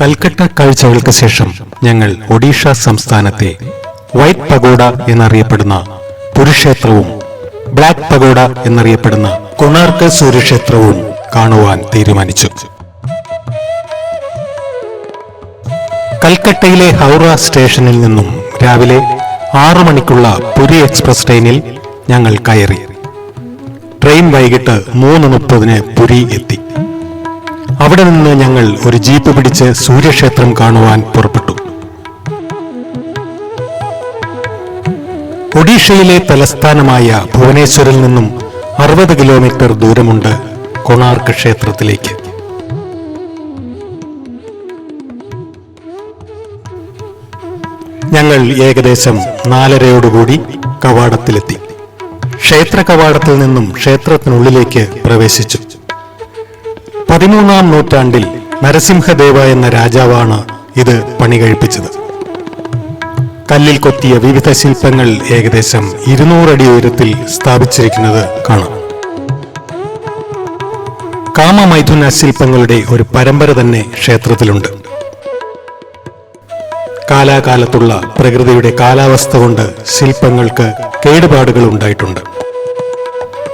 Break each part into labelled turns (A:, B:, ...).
A: കൽക്കട്ട കാഴ്ചകൾക്ക് ശേഷം ഞങ്ങൾ ഒഡീഷ സംസ്ഥാനത്തെ വൈറ്റ് പഗോഡ എന്നറിയപ്പെടുന്ന പുരുക്ഷേത്രവും ബ്ലാക്ക് പഗോഡ എന്നറിയപ്പെടുന്ന കൊണാർക്ക് സൂര്യക്ഷേത്രവും കാണുവാൻ തീരുമാനിച്ചു. കൽക്കട്ടയിലെ ഹൗറ സ്റ്റേഷനിൽ നിന്നും രാവിലെ ആറു മണിക്കുള്ള പുരി എക്സ്പ്രസ് ട്രെയിനിൽ ഞങ്ങൾ കയറി. ട്രെയിൻ വൈകിട്ട് മൂന്ന് മുപ്പതിന് പുരി എത്തി. അവിടെ നിന്ന് ഞങ്ങൾ ഒരു ജീപ്പ് പിടിച്ച് സൂര്യക്ഷേത്രം കാണുവാൻ പുറപ്പെട്ടു. ഒഡീഷയിലെ തലസ്ഥാനമായ ഭുവനേശ്വറിൽ നിന്നും അറുപത് കിലോമീറ്റർ ദൂരമുണ്ട് കൊണാർക്ക് ക്ഷേത്രത്തിലേക്ക്. ഞങ്ങൾ ഏകദേശം നാലരയോടുകൂടി കവാടത്തിലെത്തി. ക്ഷേത്ര കവാടത്തിൽ നിന്നും ക്ഷേത്രത്തിനുള്ളിലേക്ക് പ്രവേശിച്ചു. പതിമൂന്നാം നൂറ്റാണ്ടിൽ നരസിംഹദേവ എന്ന രാജാവാണ് ഇത് പണി കഴിപ്പിച്ചത് കല്ലിൽ കൊത്തിയ വിവിധ ശില്പങ്ങൾ ഏകദേശം ഇരുന്നൂറടി ഉയരത്തിൽ സ്ഥാപിച്ചിരിക്കുന്നത് കാണാം. കാമമൈഥുന ശില്പങ്ങളുടെ ഒരു പരമ്പര തന്നെ ക്ഷേത്രത്തിലുണ്ട്. കാലാകാലത്തുള്ള പ്രകൃതിയുടെ കാലാവസ്ഥ കൊണ്ട് ശില്പങ്ങൾക്ക് കേടുപാടുകൾ ഉണ്ടായിട്ടുണ്ട്.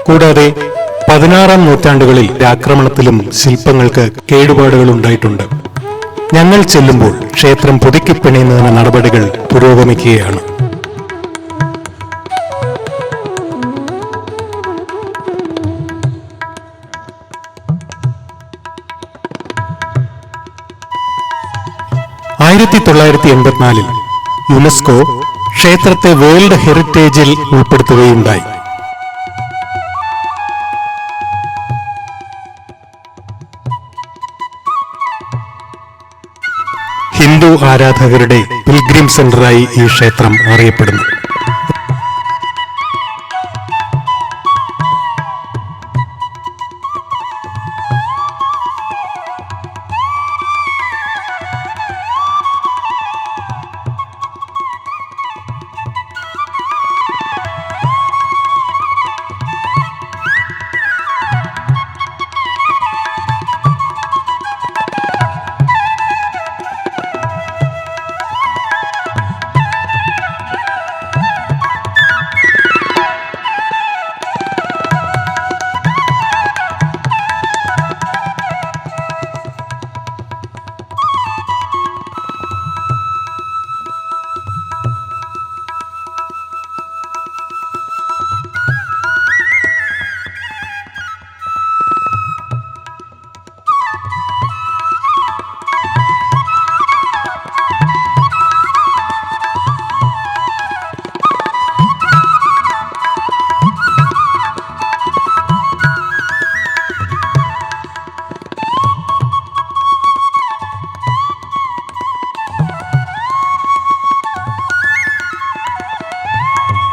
A: കൂടാതെ പതിനാറാം നൂറ്റാണ്ടുകളിൽ ആക്രമണത്തിലും ശില്പങ്ങൾക്ക് കേടുപാടുകൾ ഉണ്ടായിട്ടുണ്ട്. ഞങ്ങൾ ചെല്ലുമ്പോൾ ക്ഷേത്രം പുതുക്കിപ്പിണിയുന്നതിന് നടപടികൾ പുരോഗമിക്കുകയാണ്. ആയിരത്തി തൊള്ളായിരത്തി എൺപത്തിനാലിൽ യുനെസ്കോ ക്ഷേത്രത്തെ വേൾഡ് ഹെറിറ്റേജിൽ ഉൾപ്പെടുത്തുകയുണ്ടായി. ഹിന്ദു ആരാധകരുടെ പിൽഗ്രിം സെന്ററായി ഈ ക്ഷേത്രം അറിയപ്പെടുന്നു.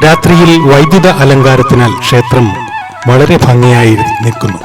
A: രാത്രിയിൽ വൈദ്യുത അലങ്കാരത്തിനാൽ ക്ഷേത്രം വളരെ ഭംഗിയായി നിൽക്കുന്നു.